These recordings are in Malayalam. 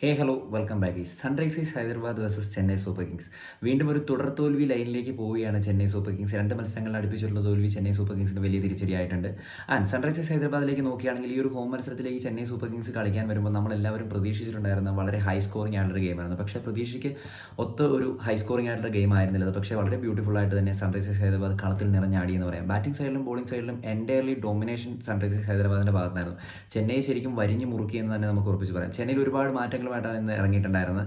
Hey hello welcome back Sunrisers Hyderabad versus Chennai Super Kings വീണ്ടും ഒരു തുടർ തോൽവി ലൈനിലേക്ക് പോവുകയാണ് ചെന്നൈ സൂപ്പർ കിങ്സ് രണ്ട് മത്സരങ്ങൾ അടുപ്പിച്ചുള്ള തോൽവി ചെന്നൈ സൂപ്പർ കിങ്സിന് വലിയ തിരിച്ചടിയായിട്ടുണ്ട്. ആൻഡ് സൺറൈസേഴ്സ് ഹൈദരാബാദിലേക്ക് നോക്കുകയാണെങ്കിൽ ഈ ഒരു ഹോം മത്സരത്തിലേക്ക് ചെന്നൈ സൂപ്പർ കിങ്സ് കളിക്കാൻ വരുമ്പോൾ നമ്മൾ എല്ലാവരും പ്രതീക്ഷിച്ചിട്ടുണ്ടായിരുന്ന വളരെ ഹൈ സ്കോറിംഗ് ആയിട്ടുള്ള ഗെയിമായിരുന്നു പക്ഷേ പ്രതീക്ഷയ്ക്ക് ഒത്ത ഒരു ഹൈ സ്കോറിംഗ് ആയിട്ടുള്ള ഗെയിം ആയിരുന്നില്ല. പക്ഷേ വളരെ ബ്യൂട്ടിഫുൾ ആയിട്ട് തന്നെ സൺറൈസേഴ്സ് ഹൈദരാബാദ് കളത്തിൽ നിറഞ്ഞാടി എന്ന് പറയാം ബാറ്റിംഗ് സൈഡിലും ബോളിംഗ് സൈഡിലും എന്റയർലി ഡോമിനേഷൻ സൺറൈസേഴ്സ് ഹൈദരാബാദിന്റെ ഭാഗത്തായിരുന്നു ചെന്നൈ ശരിക്കും വരിഞ്ഞു മുറുക്കി എന്ന് തന്നെ നമുക്ക് ഉറപ്പിച്ച് പറയാം. ചെന്നൈയിൽ ഒരുപാട് മാറ്റങ്ങളുമായിട്ടാണ് ഇന്ന് ഇറങ്ങിയിട്ടുണ്ടായിരുന്നത്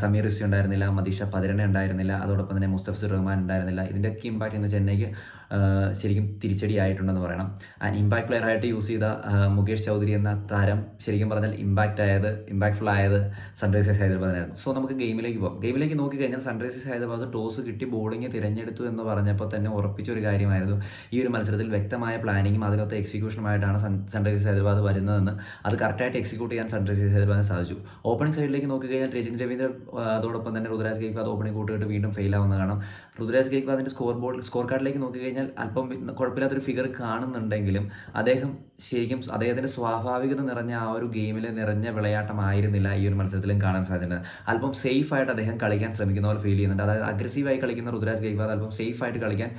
സമീർ റിസി ഉണ്ടായിരുന്നില്ല മദീഷ പതിരണ ഉണ്ടായിരുന്നില്ല അതോടൊപ്പം തന്നെ മുസ്തഫിസുർ റഹ്മാൻ ഉണ്ടായിരുന്നില്ല. ഇതിന്റെയൊക്കെ ഇമ്പാക്റ്റ് ഇന്ന് ചെന്നൈക്ക് ശരിക്കും തിരിച്ചടി ആയിട്ടുണ്ടെന്ന് പറയണം. ആൻഡ് ഇമ്പാക്ട് പ്ലെയർ ആയിട്ട് യൂസ് ചെയ്ത മുകേഷ് ചൗധരി എന്ന താരം ശരിക്കും പറഞ്ഞാൽ ഇമ്പാക്റ്റ് ആയത് ഇമ്പാക്ട്ഫുൾ ആയത് സൺറൈസേഴ്സ് ഹൈദരാബാദിനായിരുന്നു. സോ നമുക്ക് ഗെയിമിലേക്ക് പോകാം. ഗെയിമിലേക്ക് നോക്കിക്കഴിഞ്ഞാൽ സൺറൈസേഴ്സ് ഹൈദരാബാദ് ടോസ് കിട്ടി ബോളിംഗ് തിരഞ്ഞെടുത്തു എന്ന് പറഞ്ഞപ്പോൾ തന്നെ ഉറപ്പിച്ച ഒരു കാര്യമായിരുന്നു. ഈ ഒരു മത്സരത്തിൽ വ്യക്തമായ പ്ലാനിങ്ങും അതിനകത്ത് എക്സിക്യൂഷനുമായിട്ടാണ് സൺ സൺറൈസേഴ്സ് ഹൈദരാബാദ് വരുന്നതെന്ന്. അത് കറക്റ്റായിട്ട് എക്സിക്യൂട്ട് ചെയ്യാൻ സൺറൈസേഴ്സ് ഹൈദരാബാദിന് സാധിച്ചു. ഓപ്പണിംഗ് സൈഡിലേക്ക് നോക്കിക്കഴിഞ്ഞാൽ രജിൻ രവീന്ദ്ര ആ, അതോടൊപ്പം തന്നെ രുദ്രാജ് ഗെയ്ക്വാദ് ഓപ്പണിംഗ് കൂട്ടുകെട്ട് വീണ്ടും ഫെയിൽ ആവുന്ന കാണാം രുദ്രാജ് ഗെയ്ക്വാദിന്റെ സ്കോർ ബോർഡ് സ്കോർ കാർഡിലേക്ക് നോക്കിക്കഴിഞ്ഞാൽ അല്പം കുഴപ്പമില്ലാത്തൊരു ഫിഗർ കാണുന്നുണ്ടെങ്കിലും അദ്ദേഹം ശരിക്കും അദ്ദേഹത്തിന്റെ സ്വാഭാവികത നിറഞ്ഞ ആ ഒരു ഗെയിമിൽ നിറഞ്ഞ വിളയാട്ടമായിരുന്നില്ല ഈ ഒരു മത്സരത്തിലും കാണാൻ സാധിച്ചത്. അല്പം സേഫ് ആയിട്ട് അദ്ദേഹം കളിക്കാൻ ശ്രമിക്കുന്ന പോലെ ഫീൽ ചെയ്യുന്നുണ്ട്. അതായത് അഗ്രസീവായി കളിക്കുന്ന രുദ്രാജ് ഗെയ്ക്വാദ് അല്പം സേഫ് ആയിട്ട് കളിക്കാൻ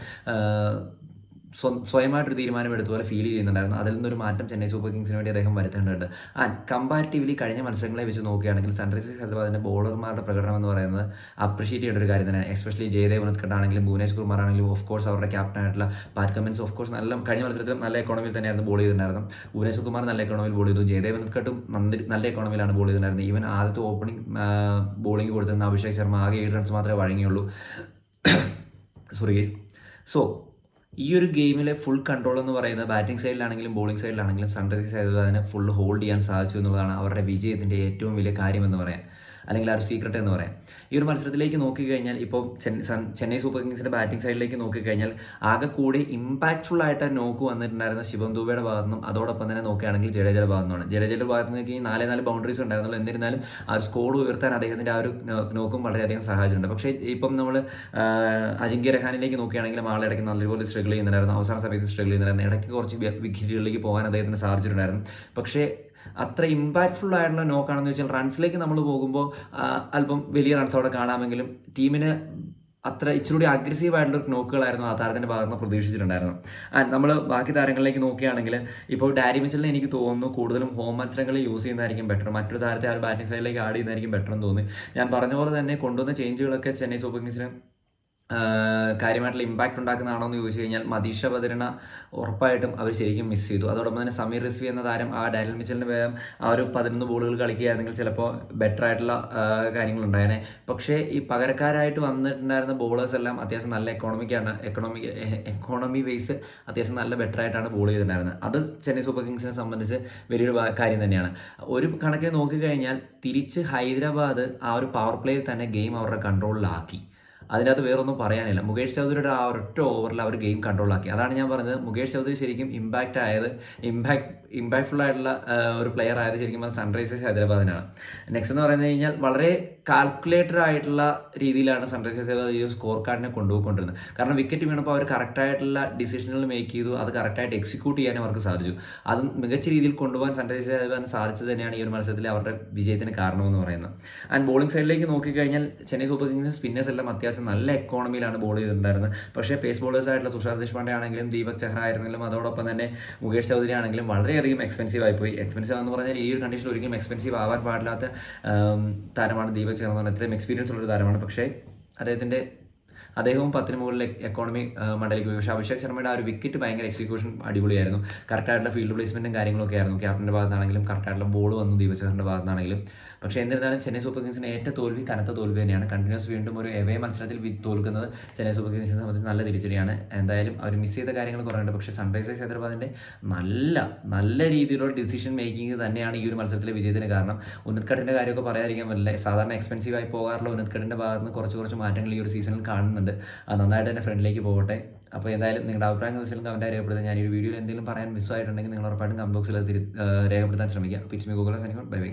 സ്വയമായിട്ടൊരു തീരുമാനം എടുത്ത പോലെ ഫീൽ ചെയ്യുന്നുണ്ടായിരുന്നു. അതിൽ നിന്നൊരു മാറ്റം ചെന്നൈ സൂപ്പർ കിങ്സിന് വേണ്ടി അദ്ദേഹം വരുത്തേണ്ടതുണ്ട് ആൻഡ് കമ്പാരിറ്റീവ്ലി കഴിഞ്ഞ മത്സരങ്ങളെ വെച്ച് നോക്കുകയാണെങ്കിൽ സൺറൈസേഴ്സ് ഹൈദരാബാദിന്റെ ബോളർമാരുടെ പ്രകടനം എന്ന് പറയുന്നത് അപ്രീഷിയേറ്റ് ചെയ്യേണ്ട ഒരു കാര്യം തന്നെയാണ്. എസ്പെഷ്യലി ജയദേവ് ഉനത്കട്ട് ആണെങ്കിലും ഭുവനേഷ് കുമാർ ആണെങ്കിലും ഓഫ് കോഴ്സ് അവരുടെ ക്യാപ്റ്റൻ ആയിട്ടുള്ള പാറ്റ് കമ്മിൻസ് ഓഫ് കോഴ്സ് നല്ല കഴിഞ്ഞ മത്സരത്തിലും നല്ല എക്കോണമിയിൽ തന്നെയായിരുന്നു ബോൾ ചെയ്തിട്ടുണ്ടായിരുന്നു ഭുവനേശ് കുമാർ നല്ല എക്കോണമിയിൽ ബോൾ ചെയ്തു. ജയദേവ് ഉനത്കട്ടും നല്ല എക്കോണമിയിലാണ് ബോൾ ചെയ്തിട്ടുണ്ടായിരുന്നത്. ഈവൻ ആദ്യത്തെ ഓപ്പണിംഗ് ബോളിംഗ് കൊടുത്തിരുന്ന അഭിഷേക് ശർമ്മ ആകെ ഏഴ് റൺസ് മാത്രമേ വഴങ്ങിയുള്ളൂ. സോറി ഗൈസ് സോ ഈ ഒരു ഗെയിമിലെ ഫുൾ കൺട്രോൾ എന്ന് പറയുന്നത് ബാറ്റിംഗ് സൈഡിലാണെങ്കിലും ബോളിംഗ് സൈഡിലാണെങ്കിലും സൺറൈസേഴ്സ് ഹൈദരാബാദിനെ ഫുൾ ഹോൾഡ് ചെയ്യാൻ സാധിച്ചു എന്നുള്ളതാണ് അവരുടെ വിജയത്തിന്റെ ഏറ്റവും വലിയ കാര്യമെന്ന് പറയാം അല്ലെങ്കിൽ ആ ഒരു സീക്രട്ട് എന്ന് പറയാം. ഈ ഒരു മത്സരത്തിലേക്ക് നോക്കിക്കഴിഞ്ഞാൽ ഇപ്പോൾ ചെന്നൈ സൂപ്പർ കിങ്സിന്റെ ബാറ്റിംഗ് സൈഡിലേക്ക് നോക്കിക്കഴിഞ്ഞാൽ ആകെ കൂടി ഇമ്പാക്ട്ഫുൾ ആയിട്ട് നോക്ക് വന്നിട്ടുണ്ടായിരുന്ന ശിവം ദൂബയുടെ ഭാഗത്തു നിന്നും അതോടൊപ്പം തന്നെ നോക്കുകയാണെങ്കിൽ ജഡേജയുടെ ഭാഗത്തു നിന്നാണ് ജഡേജയുടെ ഭാഗത്ത് നിന്ന് നാല് നാല് ബൗണ്ടറീസ് ഉണ്ടായിരുന്നുള്ളൂ. എന്നിരുന്നാലും ആ ഒരു സ്കോർ ഉയർത്താൻ അദ്ദേഹത്തിന്റെ ആ ഒരു നോക്കും വളരെയധികം സഹായിച്ചിട്ടുണ്ട്. പക്ഷേ ഇപ്പം നമ്മൾ അജിങ്ക്യ രഹാനിലേക്ക് നോക്കുകയാണെങ്കിലും ആളെ ഇടയ്ക്ക് നല്ലപോലെ സ്ട്രഗിൾ ചെയ്യുന്നുണ്ടായിരുന്നു. അവസാന സമയത്ത് സ്ട്രഗിൾ ചെയ്യുന്നുണ്ടായിരുന്നു. ഇടയ്ക്ക് കുറച്ച് വിക്കറ്റുകളിലേക്ക് പോകാൻ അദ്ദേഹത്തിന് സാധിച്ചിട്ടുണ്ടായിരുന്നു. പക്ഷേ അത്ര ഇമ്പാക്ട്ഫുൾ ആയിട്ടുള്ള നോക്കാണെന്ന് വെച്ചാൽ റൺസിലേക്ക് നമ്മൾ പോകുമ്പോൾ അല്പം വലിയ റൺസ് അവിടെ കാണാമെങ്കിലും ടീമിന് അത്ര ഇച്ചിരി അഗ്രസീവ് ആയിട്ടുള്ള നോക്കുകളായിരുന്നു ആ താരത്തിന്റെ ഭാഗത്ത് നിന്ന് പ്രതീക്ഷിച്ചിട്ടുണ്ടായിരുന്നു ആൻഡ് നമ്മൾ ബാക്കി താരങ്ങളിലേക്ക് നോക്കുകയാണെങ്കിൽ ഇപ്പോൾ ഡാരി മിച്ചലിനെ എനിക്ക് തോന്നുന്നു കൂടുതലും ഹോം മത്സരങ്ങളിൽ യൂസ് ചെയ്യുന്നതായിരിക്കും ബെറ്റർ മറ്റൊരു താരത്തെ ആ ബാറ്റിംഗ് സൈഡിലേക്ക് ആഡ് ചെയ്യുന്നതായിരിക്കും ബെറ്റർ എന്ന് തോന്നി. ഞാൻ പറഞ്ഞ പോലെ തന്നെ കൊണ്ടുവന്ന ചേഞ്ചുകളൊക്കെ ചെന്നൈ സൂപ്പർ കിങ്സിന് കാര്യമായിട്ടുള്ള ഇമ്പാക്റ്റ് ഉണ്ടാക്കുന്നതാണോ എന്ന് ചോദിച്ചു കഴിഞ്ഞാൽ മതീഷ ബദരണ ഉറപ്പായിട്ടും അവർ ശരിക്കും മിസ് ചെയ്തു. അതോടൊപ്പം തന്നെ സമീർ റിസ്വി എന്ന താരം ആ ഡാനിൽ മിച്ചലിന് വേഗം ആ ഒരു പതിനൊന്ന് ബോളുകൾ കളിക്കുകയായിരുന്നെങ്കിൽ ചിലപ്പോൾ ബെറ്റർ ആയിട്ടുള്ള കാര്യങ്ങൾ കാര്യങ്ങളുണ്ടായേനെ. പക്ഷേ ഈ പകരക്കാരായിട്ട് വന്നിട്ടുണ്ടായിരുന്ന ബോളേഴ്സ് എല്ലാം അത്യാവശ്യം നല്ല എക്കോണമിക്കാണ് എക്കണോമിക് എക്കോണമി ബേസ് അത്യാവശ്യം നല്ല ബെറ്റർ ആയിട്ടാണ് ബോൾ ചെയ്തിട്ടുണ്ടായിരുന്നത്. അത് ചെന്നൈ സൂപ്പർ കിങ്സിനെ സംബന്ധിച്ച് വലിയൊരു കാര്യം തന്നെയാണ്. ഒരു കണക്കിന് നോക്കിക്കഴിഞ്ഞാൽ തിരിച്ച് ഹൈദരാബാദ് ആ ഒരു പവർ പ്ലേയിൽ തന്നെ ഗെയിം അവരുടെ കൺട്രോളിലാക്കി അതിനകത്ത് വേറൊന്നും പറയാനില്ല. മുകേഷ് ചൗധരിയുടെ ആ ഒരൊറ്റ ഓവറിൽ അവർ ഗെയിം കൺട്രോളാക്കി. അതാണ് ഞാൻ പറഞ്ഞത്. മുകേഷ് ചൗധരി ശരിക്കും ഇമ്പാക്റ്റ് ആയത് ഇമ്പാക്ട് ഇമ്പാക്ട്ഫുൾ ആയിട്ടുള്ള ഒരു പ്ലെയർ ആയത് ശരിക്കും പറഞ്ഞാൽ സൺറൈസേഴ്സ് ഹൈദരാബാദിനാണ്. നെക്സ്റ്റ് എന്ന് പറയുന്നത് കഴിഞ്ഞാൽ വളരെ കാൽക്കുലേറ്റഡ് ആയിട്ടുള്ള രീതിയിലാണ് സൺറൈസേഴ്സ് ഹൈദരാബാദ് ഈ സ്കോർ കാർഡിനെ കൊണ്ടുപോയിക്കൊണ്ടിരുന്നത്. കാരണം വിക്കറ്റ് വീണപ്പോൾ അവർ കറക്റ്റായിട്ടുള്ള ഡിസിഷനുകൾ മേക്ക് ചെയ്തു അത് കറക്റ്റായിട്ട് എക്സിക്യൂട്ട് ചെയ്യാനും അവർക്ക് സാധിച്ചു. അത് മികച്ച രീതിയിൽ കൊണ്ടുപോകാൻ സൺറൈസേഴ്സ് ഹൈദരാബാദിന് സാധിച്ചത് തന്നെയാണ് ഈ ഒരു മത്സരത്തിൽ അവരുടെ വിജയത്തിന് കാരണമെന്ന് പറയുന്നത്. ആൻഡ് ബോളിംഗ് സൈഡിലേക്ക് നോക്കിക്കഴിഞ്ഞാൽ ചെന്നൈ സൂപ്പർ കിങ്സ് സ്പിന്നേഴ്സ് എല്ലാം അത്യാവശ്യം നല്ല എക്കോണമിയിലാണ് ബോൾ ചെയ്തിട്ടുണ്ടായിരുന്നത്. പക്ഷേ പേസ് ബോളേഴ്സ് ആയിട്ടുള്ള തുഷാർ ദേശ്പാണ്ഡെ ആണെങ്കിലും ദീപക് ചഹ്റ ആയിരുന്നെങ്കിലും അതോടൊപ്പം തന്നെ മുകേഷ് ചൗധരി ആണെങ്കിലും വളരെയധികം എക്സ്പെൻസീവ് ആയിപ്പോയി. എക്സ്പെൻസീവ് എന്ന് പറഞ്ഞാൽ ഈ ഒരു കണ്ടീഷനിൽ ഒരിക്കലും എക്സ്പെൻസീവ് ആവാൻ പാടില്ലാത്ത താരമാണ് ദീപക് ചഹ്റ എന്ന് പറഞ്ഞാൽ ഇത്രയും എക്സ്പീരിയൻസ് ഉള്ളൊരു താരമാണ്. പക്ഷേ അദ്ദേഹത്തിന്റെ അദ്ദേഹവും പത്തിന് മുകളിൽ എക്കോണമി മണ്ടയിലേക്ക് പോയി. പക്ഷേ അഭിഷേക് ശർമ്മയുടെ ആ ഒരു വിക്കറ്റ് ഭയങ്കര എക്സിക്യൂഷൻ അടിപൊളിയായിരുന്നു. കറക്റ്റായിട്ടുള്ള ഫീൽഡ് പ്ലേസ്മെന്റും കാര്യങ്ങളൊക്കെ ആയിരുന്നു. ക്യാപ്റ്റന്റെ ഭാഗത്താണെങ്കിലും കറക്റ്റായിട്ടുള്ള ബോൾ വന്നു ദീപക് ചഹറിന്റെ ഭാഗത്താണെങ്കിലും. പക്ഷേ എന്നിരുന്നാലും ചെന്നൈ സൂപ്പർ കിങ്സിന് ഏറ്റ തോൽവി കനത്ത തോൽവി തന്നെയാണ്. കണ്ടിന്യൂസ് വീണ്ടും ഒരു എവേ മത്സരത്തിൽ തോൽക്കുന്നത് ചെന്നൈ സൂപ്പർ കിങ്സിനെ സംബന്ധിച്ച് നല്ല തിരിച്ചടിയാണ്. എന്തായാലും അവർ മിസ് ചെയ്ത കാര്യങ്ങൾ കുറേയുണ്ട് പക്ഷേ സൺറൈസേഴ്സ് ഹൈദരാബാദിന്റെ നല്ല നല്ല രീതിയിലുള്ള ഡിസിഷൻ മേക്കിംഗ് തന്നെയാണ് ഈ ഒരു മത്സരത്തിലെ വിജയത്തിന് കാരണം. ഉന്നത് കട്ടിന്റെ കാര്യമൊക്കെ പറയാതിരിക്കാൻ പറ്റില്ല. സാധാരണ എക്സ്പെൻസീവ് ആയി പോകാറുള്ള ഉന്നത് കട്ടിന്റെ ഭാഗത്ത് നിന്ന് കുറച്ച് കുറച്ച് മാറ്റങ്ങൾ ഈ ഒരു സീസണിൽ കാണുന്നുണ്ട്. അത് നന്നായിട്ട് തന്നെ ഫ്രണ്ടിലേക്ക് പോകട്ടെ. അപ്പോൾ എന്തായാലും നിങ്ങളുടെ അഭിപ്രായങ്ങൾ വെച്ചാലും കമന്റ് രേഖപ്പെടുത്താൻ ഞാൻ ഈ വീഡിയോയിൽ എന്തെങ്കിലും പറയാൻ മിസ്സായിട്ടുണ്ടെങ്കിൽ നിങ്ങൾ ഉറപ്പായിട്ടും കമന്റ് ബോക്സിൽ അത് രേഖപ്പെടുത്താൻ ശ്രമിക്കുക. പിച്ച് മി ഗൂഗിൾ സനിക്കോട്ട് ബൈ ബൈ